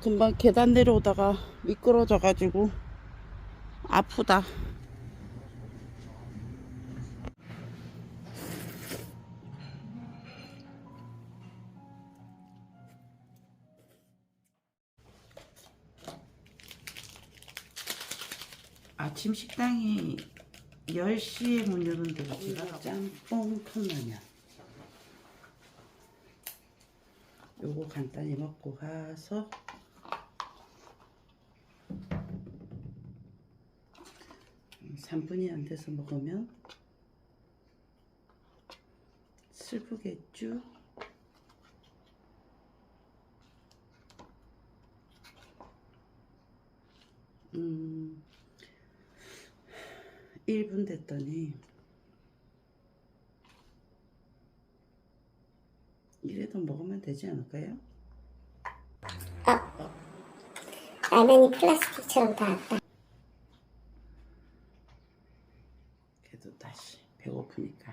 금방 계단 내려오다가 미끄러져 가지고 아프다. 아침 식당이 10시에 문 여는데 제가 짬뽕 컵라면 요거 간단히 먹고 가서 음, 3분이 안 돼서 먹으면 슬프겠죠? 음, 1분 됐더니 이래도 먹으면 되지 않을까요? 라면이 플라스틱처럼 다 왔다. 다시 배고프니까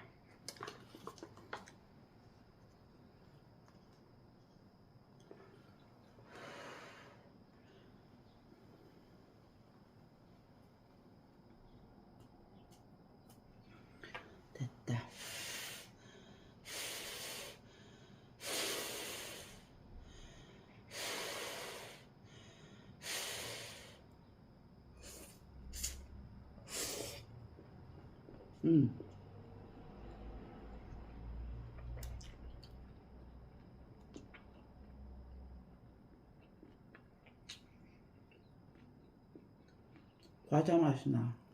됐다 음. 과자 맛이 나.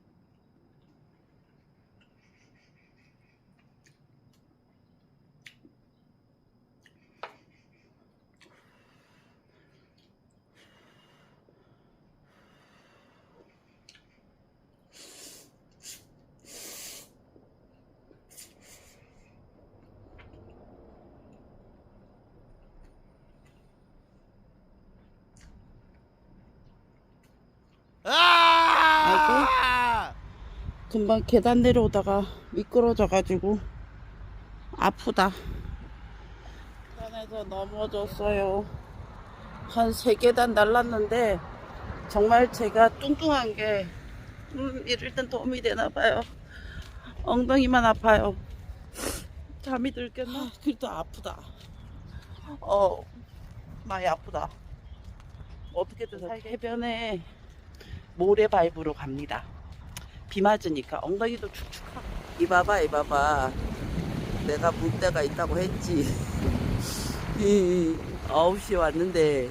아이고. 금방 계단 내려오다가 미끄러져 가지고 아프다. 계단에서 넘어졌어요. 한 세 계단 날랐는데 정말 제가 뚱뚱한 게 음, 이럴 땐 도움이 되나 봐요. 엉덩이만 아파요. 잠이 들겠나? 그래도 아프다. 어, 많이 아프다. 어떻게든 해변에 모래 밟으러 갑니다. 비 맞으니까 엉덩이도 축축하고. 이봐봐, 이봐봐. 내가 물때가 있다고 했지. 이 9시에 왔는데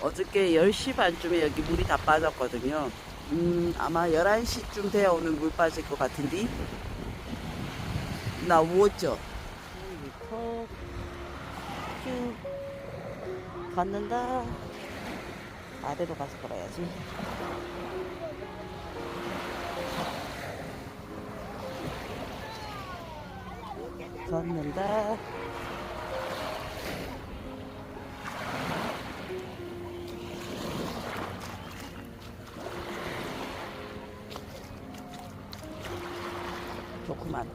어저께 10시 반쯤에 여기 물이 다 빠졌거든요. 음, 아마 11시쯤 돼야 오늘 물 빠질 것 같은데. 나 우웠죠? 쭉 걷는다. 아래로 가서 걸어야지. 걷는다. 좋구만.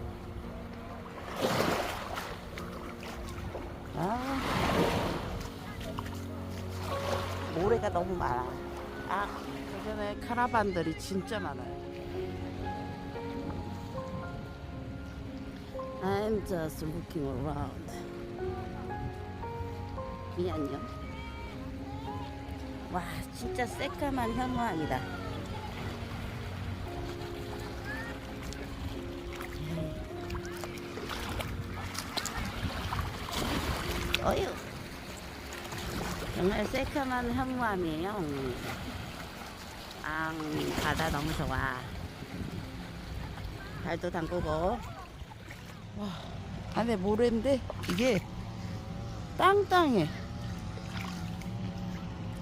너무 많아. 아, 주변에 카라반들이 진짜 많아요. I'm just looking around. 이 안녕. 와, 진짜 새까만 현무암이다. 새까만 현무암이에요. 아, 바다 너무 좋아. 발도 담그고. 와, 안에 모래인데 이게 땅땅해.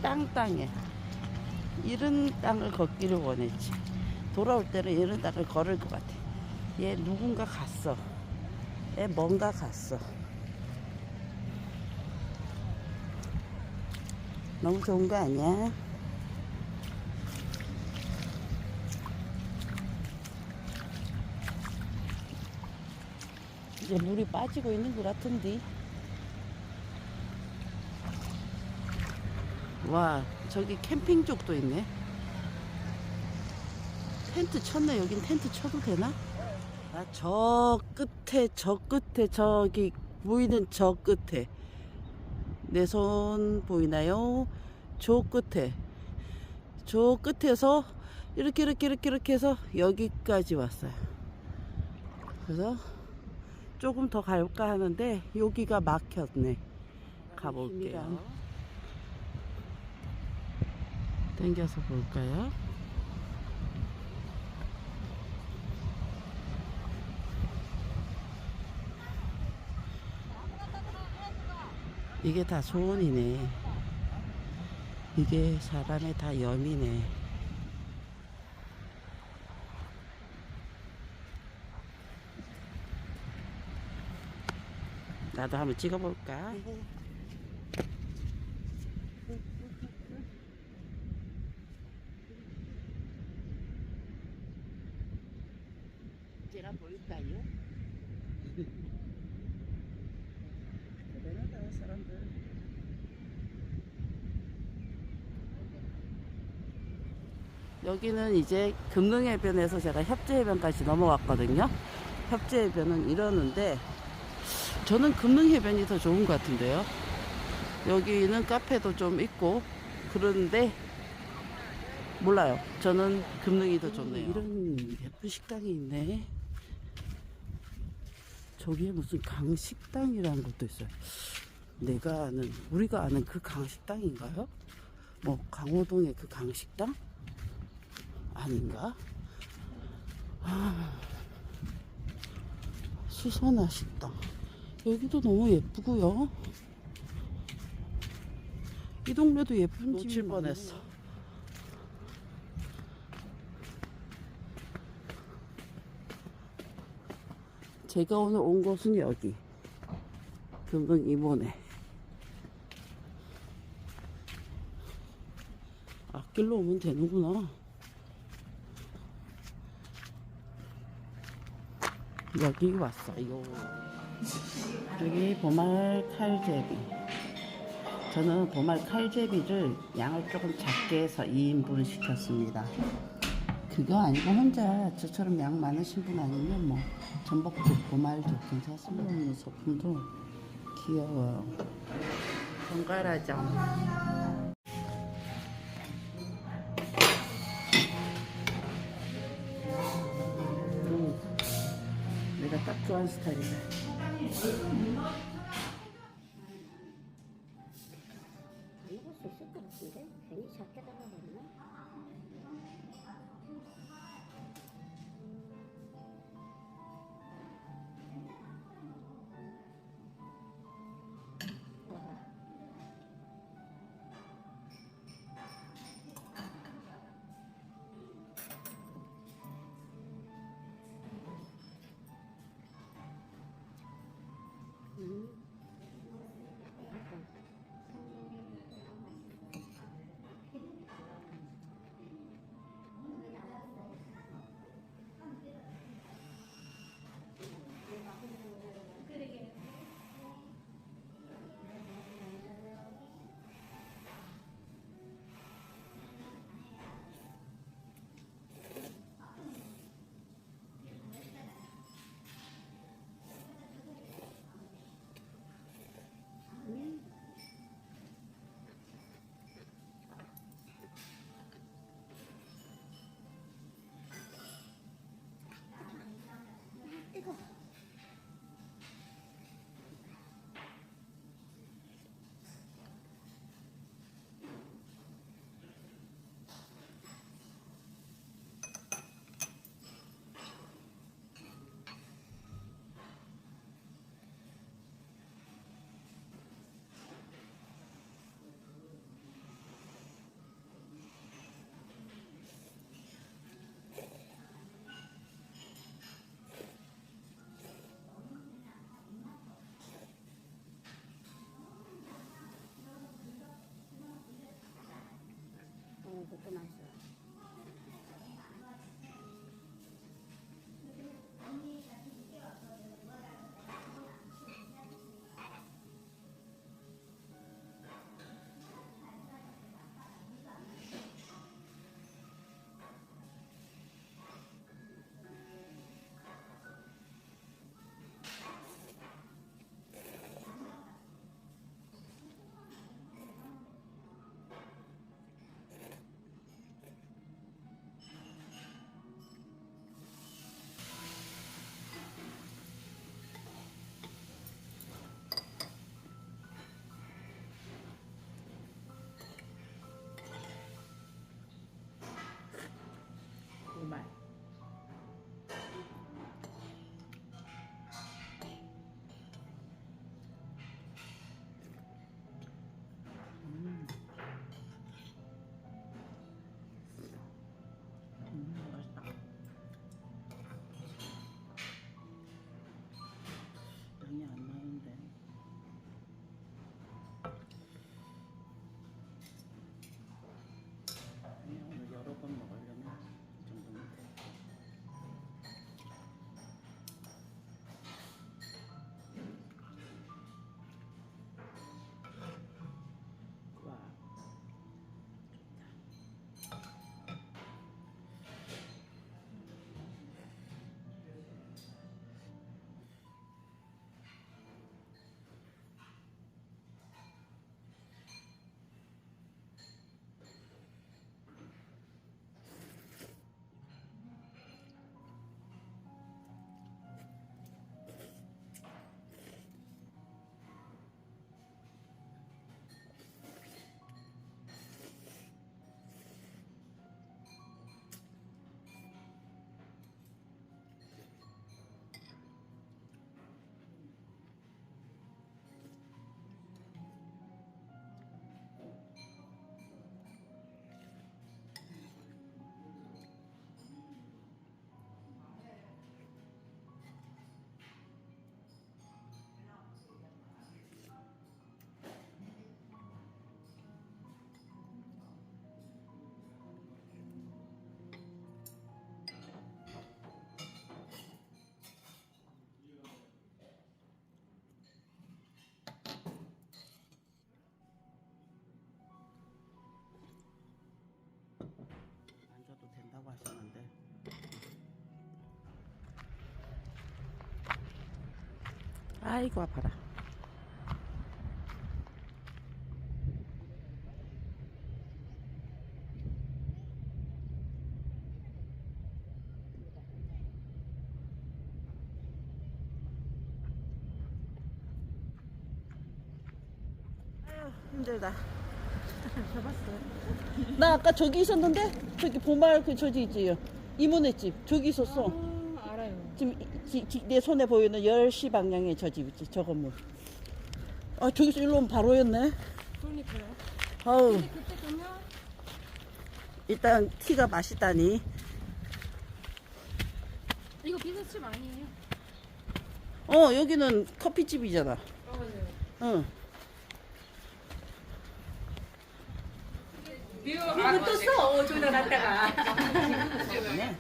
땅땅해. 이런 땅을 걷기를 원했지. 돌아올 때는 이런 땅을 걸을 것 같아. 얘 누군가 갔어. 얘 뭔가 갔어. 너무 좋은 거 아니야? 이제 물이 빠지고 있는 것 같은데. 와, 저기 캠핑족도 있네. 텐트 쳤네. 여긴 텐트 쳐도 되나? 아, 저 끝에, 저 끝에, 저기 보이는 저 끝에. 내 손 보이나요? 저 끝에. 저 끝에서 이렇게, 이렇게, 이렇게, 이렇게 해서 여기까지 왔어요. 그래서 조금 더 갈까 하는데 여기가 막혔네. 가볼게요. 땡겨서 볼까요? 이게 다 소원이네. 이게 사람의 다 염이네. 나도 한번 찍어볼까? 제가 보일까요? 대단하다 사람들 여기는 이제 금능해변에서 제가 협재해변까지 넘어왔거든요 협재해변은 이러는데 저는 금능해변이 더 좋은 것 같은데요 여기는 카페도 좀 있고 그런데 몰라요. 저는 금능이 더 좋네요. 이런 예쁜 식당이 있네. 저기에 무슨 강식당이라는 것도 있어요. 내가 아는, 우리가 아는 그 강식당인가요? 뭐, 강호동의 그 강식당? 아닌가? 아, 수선화 식당. 여기도 너무 예쁘고요. 이 동네도 예쁜 놓칠 집이 뻔했어. 제가 오늘 온 곳은 여기 금동 이모네. 앞길로 오면 되는구나. 여기 왔어요. 여기 보말 칼제비. 저는 보말 칼제비를 양을 조금 작게 해서 2인분 시켰습니다. 그거 아니고 혼자 저처럼 양 많으신 분 아니면 뭐 전복도 보말도 괜찮습니다. 음, 소품도 귀여워요. 번갈아장. 좋아하는 스타일이다. 먹을 수 있을 것 같은데? 괜히 작게 잡아버리나? Tomás. 아이고 아파라. 아유, 힘들다. 나 아까 저기 있었는데 저기 보말 그 저기 있지요. 이모네 집 저기 있었어. 아. 지금 이- 지- 지- 내 손에 보이는 10시 방향에 저 집 있지, 저 건물. 아, 저기서 일로 오면 바로였네. 그러니까요. 아우, 근데 그때 보면 일단 티가 맛있다니. 이거 비스칩 아니에요? 어, 여기는 커피집이잖아. 아 맞아요. 응. 이거 또 써, 졸라놨다가. 네.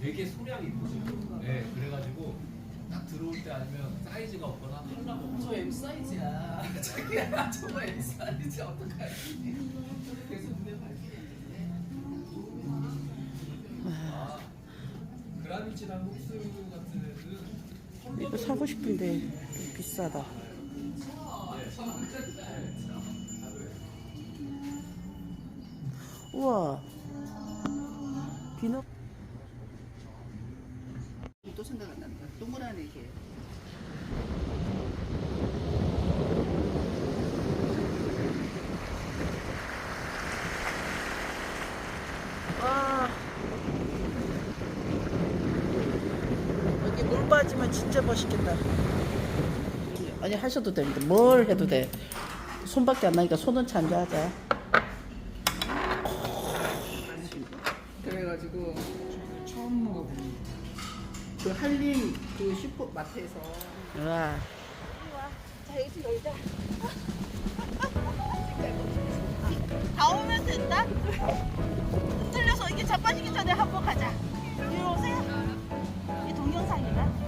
되게 소량이 있거든요. 네, 그래가지고 딱 들어올 때 아니면 사이즈가 없거나 컬러가 없거나 저 M 사이즈야. 자기야, 저거 M 사이즈 어떡하지? 그래서 눈에 밟히는데. 아, 그라미치랑 흡수 같은 애들은 이거 사고 싶은데 좀 비싸다. 우와. 비너 또 생각 안 난다. 동그란 애게. 와. 여기 물 멋있겠다. 아니 하셔도 됩니다. 뭘 해도 돼. 손밖에 안 나니까 손은 참조하자. 그래가지고 처음 먹어보는 그 한림 그 슈퍼마트에서 와. 자 여기서 놀자. 다 오면 된다. 틀려서 이게 자빠지기 전에 한번 가자. 이리 오세요. 이 동영상이다.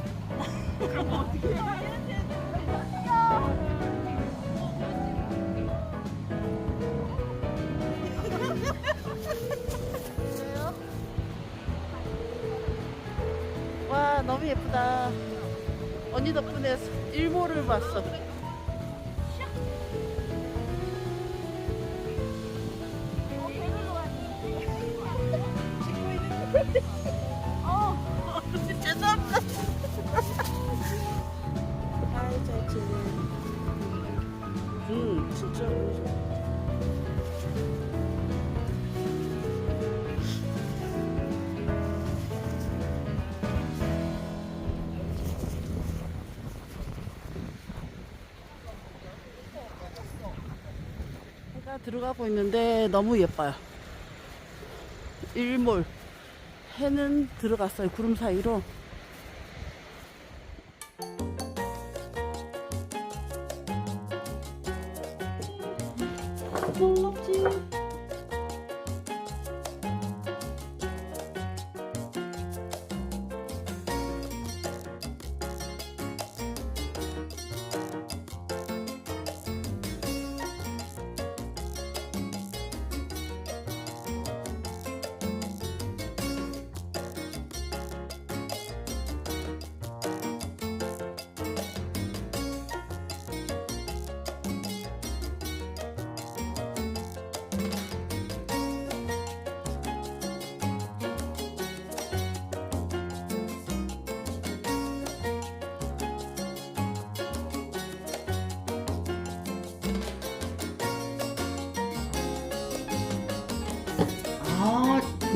와 너무 예쁘다. 언니 덕분에 일몰을 봤어. 어, 해가 들어가고 있는데 너무 예뻐요. 일몰. 해는 들어갔어요. 구름 사이로.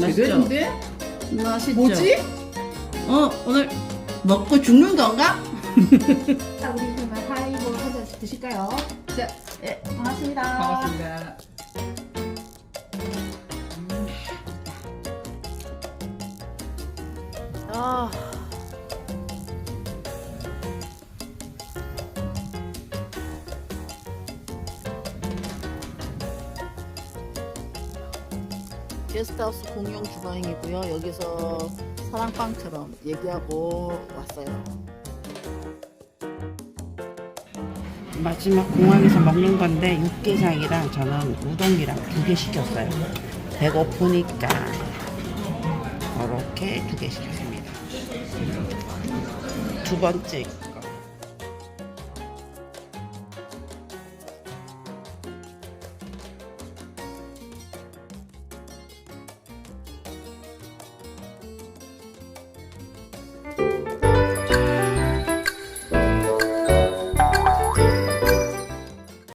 맛있죠? 제대로인데? 맛있죠? 뭐지? 어, 오늘 먹고 죽는 건가? 자 우리 그러면 하이볼 한 잔씩 드실까요? 자, 네, 반갑습니다. 반갑습니다. 게스트하우스 공용 주방이고요. 여기서 사랑방처럼 얘기하고 왔어요. 마지막 공항에서 먹는 건데 육개장이랑 저는 우동이랑 두 개 시켰어요. 배고프니까 이렇게 두 개 시켰습니다. 두 번째